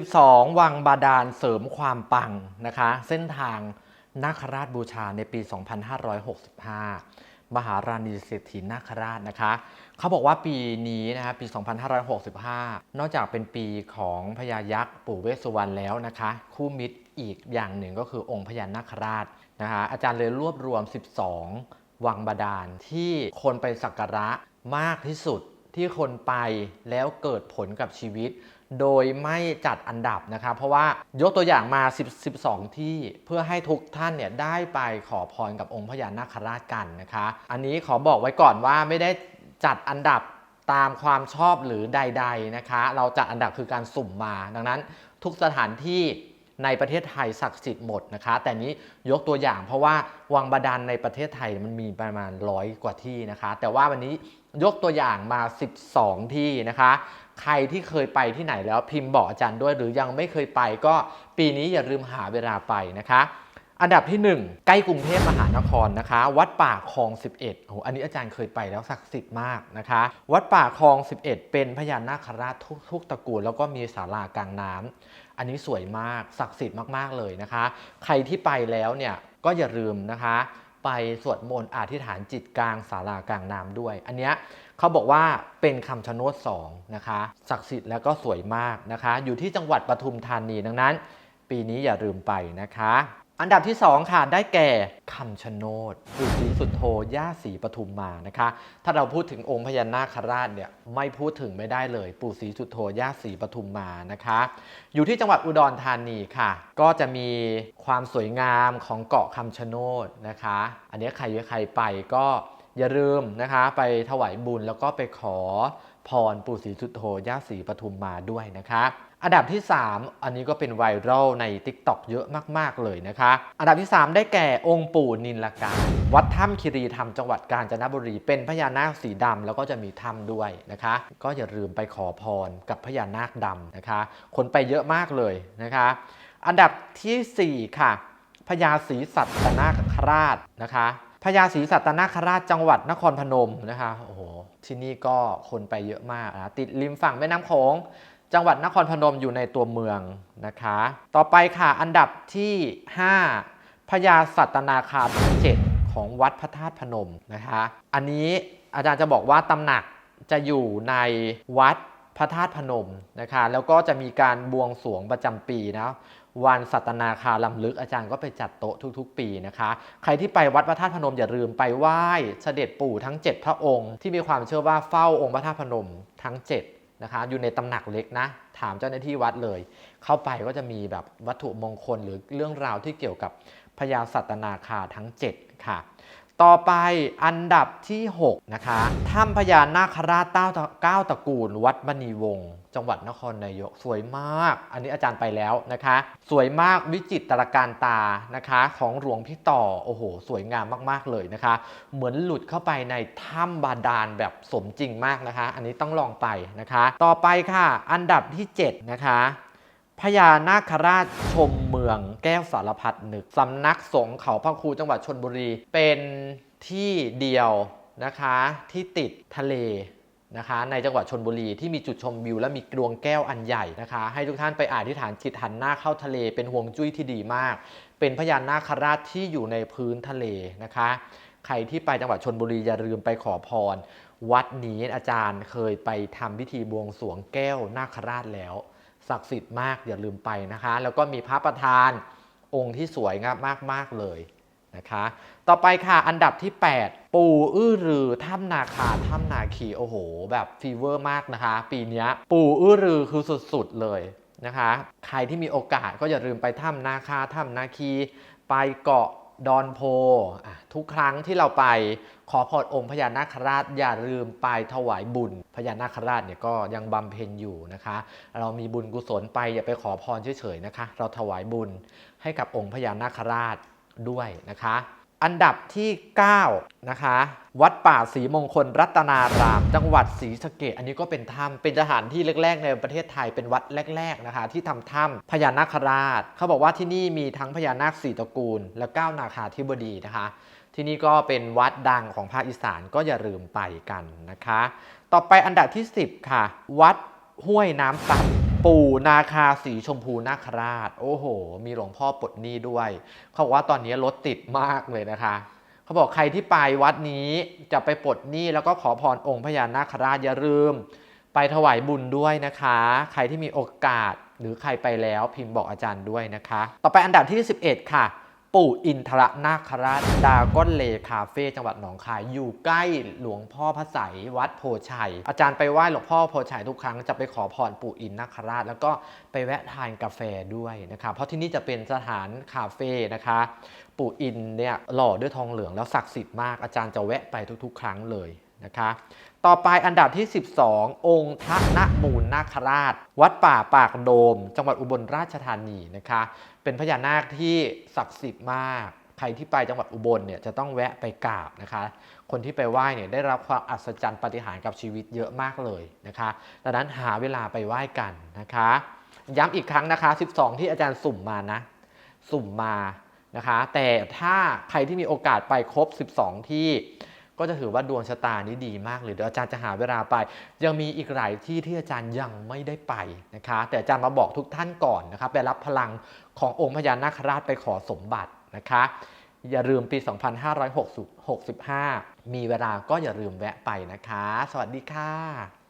12 วังบาดาลเสริมความปังนะคะ เส้นทางนาคราชบูชาในปี 2565 มหาราณีเศรษฐีนาคราชนะคะ เขาบอกว่าปีนี้นะคะปี 2565 นอกจากเป็นปีของพญายักษ์ปู่เวสสุวรรณแล้วนะคะ คู่มิตรอีกอย่างหนึ่งก็คือองค์พญานาคราชนะคะอาจารย์เลยรวบรวม 12 วังบาดาลที่คนไปสักการะมากที่สุดที่คนไปแล้วเกิดผลกับชีวิต โดยไม่จัดอันดับนะครับ เพราะว่ายกตัวอย่างมา 10 12 ที่เพื่อให้ทุกท่านเนี่ยได้ไปขอพรกับองค์พญานาคราชกันนะคะ อันนี้ขอบอกไว้ก่อนว่าไม่ได้จัดอันดับตามความชอบหรือใด ๆนะคะ เราจัดอันดับคือการสุ่มมา ดังนั้นทุกสถานที่ ในประเทศไทยศักดิ์สิทธิ์หมดนะคะ แต่นี้ยกตัวอย่างเพราะว่าวังบาดาลในประเทศไทยมันมีประมาณร้อยกว่าที่นะคะ แต่ว่าวันนี้ยกตัวอย่างมา 12 ที่นะคะ ใครที่เคยไปที่ไหนแล้วพิมพ์บอกอาจารย์ด้วย หรือยังไม่เคยไปก็ปีนี้อย่าลืมหาเวลาไปนะคะ อันดับที่ 1 ใกล้กรุงเทพมหานครนะคะ วัดป่าคลอง 11โอ้โหอันนี้อาจารย์เคยไปแล้วศักดิ์สิทธิ์มากนะคะ วัดป่าคลอง 11 เป็นพญานาคราชทุกทุกตระกูล แล้วก็มีศาลากลางน้ำอันนี้สวยมากศักดิ์สิทธิ์มากๆเลยนะคะ ใครที่ไปแล้วเนี่ยก็อย่าลืมนะคะ ไปสวดมนต์อธิษฐานจิตกลางศาลากลางน้ำด้วย อันเนี้ยเขาบอกว่าเป็นคำชะโนด2นะคะศักดิ์สิทธิ์แล้วก็สวยมากนะคะ อยู่ที่จังหวัดปทุมธานีดังนั้น ปีนี้อย่าลืมไปนะคะ อันดับที่ 2 ค่ะ ได้แก่คำชะโนดปู่ศรีสุดโธย่าศรีปทุมมานะคะ ถ้าเราพูดถึงองค์พญานาคราชเนี่ยไม่พูดถึงไม่ได้เลย ปู่ศรีสุดโธย่าศรีปทุมมานะคะ อยู่ที่จังหวัดอุดรธานีค่ะ ก็จะมีความสวยงามของเกาะคำชะโนดนะคะ อันนี้ใครใครไปก็อย่าลืมนะคะ ไปถวายบุญแล้วก็ไปขอพรปู่ศรีสุดโธย่าศรีปทุมมาด้วยนะคะ อันดับที่ 3 อันนี้ก็เป็นไวรัลใน TikTok เยอะมาก ๆ เลยนะคะ อันดับที่ 3 ได้แก่องค์ปู่นินลกาวัดถ้ำคิรีธรรมจังหวัดกาญจนบุรี เป็นพญานาคสีดำแล้วก็จะมีถ้ำด้วยนะคะ ก็อย่าลืมไปขอพรกับพญานาคดำนะคะ คนไปเยอะมากเลยนะคะ อันดับทีสี่ 4 ค่ะพญาศรีสัตนาคราชนะคะพญาศรีสัตนาคราชจังหวัดนครพนมนะคะโอ้โหที่นี่ก็คนไปเยอะมากนะติดริมฝั่งแม่น้ำโขง จังหวัดนครพนมอยู่ในตัวเมืองนะคะ ต่อไปค่ะอันดับที่ 5 พญาสัตนาคาทั้ง7ของวัดพระธาตุพนมนะคะ อันนี้อาจารย์จะบอกว่าตำหนักจะอยู่ในวัดพระธาตุพนมนะคะ แล้วก็จะมีการบวงสรวงประจำปีนะวันสัตนาคาลำลึกอาจารย์ก็ไปจัดโต๊ะทุกๆ ปีนะคะ ใครที่ไปวัดพระธาตุพนมอย่าลืมไปไหว้เสด็จปู่ทั้ง 7 พระองค์ ที่มีความเชื่อว่าเฝ้าองค์พระธาตุพนมทั้ง 7 นะคะอยู่ในตำหนักเล็กนะ ถามเจ้าหน้าที่วัดเลย เข้าไปก็จะมีแบบวัตถุมงคลหรือเรื่องราวที่เกี่ยวกับพญาสัตนาคาทั้ง 7 ค่ะ ต่อไปอันดับที่ 6 นะคะถ้ำพญานาคราชเก้าเก้าตระกูล วัดมณีวงศ์จังหวัดนครนายกสวยมาก อันนี้อาจารย์ไปแล้วนะคะ สวยมากวิจิตรการตานะคะ ของหลวงพี่ต่อโอ้โห สวยงามมากๆเลยนะคะ เหมือนหลุดเข้าไปในถ้ำบาดาลแบบสมจริงมากนะคะ อันนี้ต้องลองไปนะคะ ต่อไปค่ะ อันดับที่ 7 นะคะ พญานาคราชชมเมืองแก้วสารพัดนึกสำนักสงฆ์เขาพระครูจังหวัดชนบุรี เป็นที่เดียวนะคะที่ติดทะเลนะคะในจังหวัดชนบุรีที่มีจุดชมวิวและมีดวงแก้วอันใหญ่นะคะ ให้ทุกท่านไปอธิษฐานจิตหันหน้าเข้าทะเล เป็นห่วงจุ้ยที่ดีมาก เป็นพญานาคราชที่อยู่ในพื้นทะเลนะคะ ใครที่ไปจังหวัดชนบุรีอย่าลืมไปขอพร วัดนี้อาจารย์เคยไปทำพิธีบวงสรวงแก้วนาคราชแล้ว ศักดิ์สิทธิ์มากอย่าลืมไปนะคะ แล้วก็มีพระประธานองค์ที่สวยงามมาก ๆ เลยนะคะ ต่อไปค่ะอันดับที่ 8 ปู่อื้อรือถ้ำนาคาถ้ำนาคีโอ้โห แบบฟีเวอร์มากนะคะ ปีนี้ปู่อื้อรือคือสุด ๆ เลยนะคะ ใครที่มีโอกาสก็อย่าลืมไปถ้ำนาคาถ้ำนาคี ไปเกาะ ดอนโพ ทุกครั้งที่เราไปขอพรองค์พญานาคราชอย่าลืมไปถวายบุญ พญานาคราชเนี่ยก็ยังบำเพ็ญอยู่นะคะ เรามีบุญกุศลไปอย่าไปขอพรเฉยๆนะคะ เราถวายบุญให้กับองค์พญานาคราชด้วยนะคะ อันดับที่ 9 นะคะ วัดป่าศรีมงคลรัตนาราม จังหวัดศรีสะเกดอันนี้ก็เป็นถ้ำเป็นสถานที่แรก ๆ ในประเทศไทยเป็นวัดแรก ๆ นะคะ ที่ทำถ้ำพญานาคราช เขาบอกว่าที่นี่มีทั้งพญานาคสี่ตระกูล และเก้านาคาธิบดีนะคะ ที่นี่ก็เป็นวัดดังของภาคอีสานก็อย่าลืมไปกันนะคะ ต่อไปอันดับที่ 10 ค่ะ วัดห้วยน้ำซับ ปู่นาคาสีชมพูนาคราช โอ้โห มีหลวงพ่อปลดหนี้ด้วย เขาบอกว่าตอนนี้รถติดมากเลยนะคะ เขาบอกใครที่ไปวัดนี้จะไปปลดหนี้แล้วก็ขอพรองค์พญานาคราชอย่าลืม ไปถวายบุญด้วยนะคะ ใครที่มีโอกาสหรือใครไปแล้วพิมพ์บอกอาจารย์ด้วยนะคะ ต่อไปอันดับที่ 11 ค่ะ ปู่อินทรนาคราชดาก้อนเลคาเฟ่จังหวัดหนองคาย อยู่ใกล้หลวงพ่อพระไสยวัดโพชัย อาจารย์ไปไหว้หลวงพ่อโพชัยทุกครั้งจะไปขอพรปู่อินนาคราช แล้วก็ไปแวะทานกาแฟด้วยนะคะเพราะที่นี่จะเป็นสถานคาเฟ่นะคะ ปู่อินเนี่ยหล่อด้วยทองเหลืองแล้วศักดิ์สิทธิ์มากอาจารย์จะแวะไปทุก ๆ ครั้งเลย นะคะต่อไปอันดับที่ 12 องค์ทนะมูลนาคราช วัดป่าปากโดม จังหวัดอุบลราชธานีนะคะ เป็นพญานาคที่ศักดิ์สิทธิ์มาก ใครที่ไปจังหวัดอุบลเนี่ยจะต้องแวะไปกราบนะคะ คนที่ไปไหว้เนี่ยได้รับความอัศจรรย์ปฏิหารกับชีวิตเยอะมากเลยนะคะ ดังนั้นหาเวลาไปไหว้กันนะคะ ย้ำอีกครั้งนะคะ 12 ที่อาจารย์สุ่มมานะ สุ่มมานะคะ แต่ถ้าใครที่มีโอกาสไปครบ 12 ที่ ก็จะถือว่าดวงชะตานี้ดีมากเลยเดี๋ยวอาจารย์จะหาเวลาไป ยังมีอีกหลายที่ที่อาจารย์ยังไม่ได้ไปนะคะ แต่อาจารย์มาบอกทุกท่านก่อนนะครับไปรับพลังขององค์พญานาคราชไปขอสมบัตินะคะ อย่าลืมปี 2565 มีเวลาก็อย่าลืมแวะไปนะคะ สวัสดีค่ะ